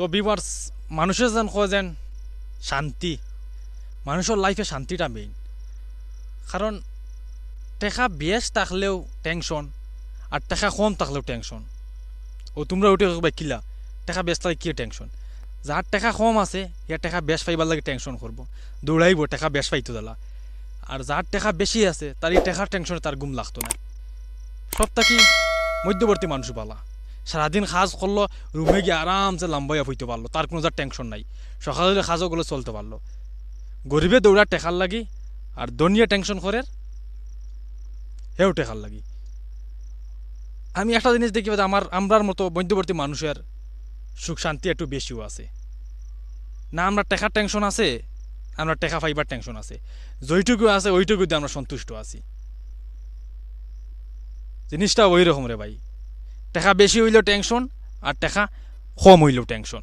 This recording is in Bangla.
তো বিভার্স মানুষের যেন কয় যেন শান্তি। মানুষের লাইফে শান্তিটা মেইন কারণ টেকা বেশ থাকলেও টেনশন আর টেকা কম থাকলেও টেনশন ও তোমরা উঠে কিলা টেকা বেশ থাকলে কি টেনশন যার টেকা কম আছে ইয়া টেকা বেশ পাইবার লাগে টেনশন করব দৌড়াইব টেকা বেশ পাইতো দালা আর যার টেকা বেশি আছে তার এই টেকার টেনশনে তার ঘুম লাগতো না। সব থাকি মধ্যবর্তী মানুষ পালা। সারাদিন কাজ করল রুমে গিয়ে আরামসে লাম্বাইয়া হইতে পারল, তার কোনো যার টেনশন নাই। সকালে কাজগুলো চলতে পারল। গরিবে দৌড়ার টেকার লাগি, আর দনিয়া টেনশন করে হেও টেকার লাগি। আমি একটা জিনিস দেখি আমার আমরার মতো মধ্যবর্তী মানুষের সুখ শান্তি একটু বেশিও আছে। না আমরা টেকার টেনশন আছে আমরা টেকা ফাইবার টেনশন আছে। যেইটুকু আছে ওইটুকু দিয়ে আমরা সন্তুষ্ট আছি। জিনিসটা ওই রকম রে ভাই। টাকা বেশি হইলেও টেনশন আর টেকা কম হইলেও টেনশন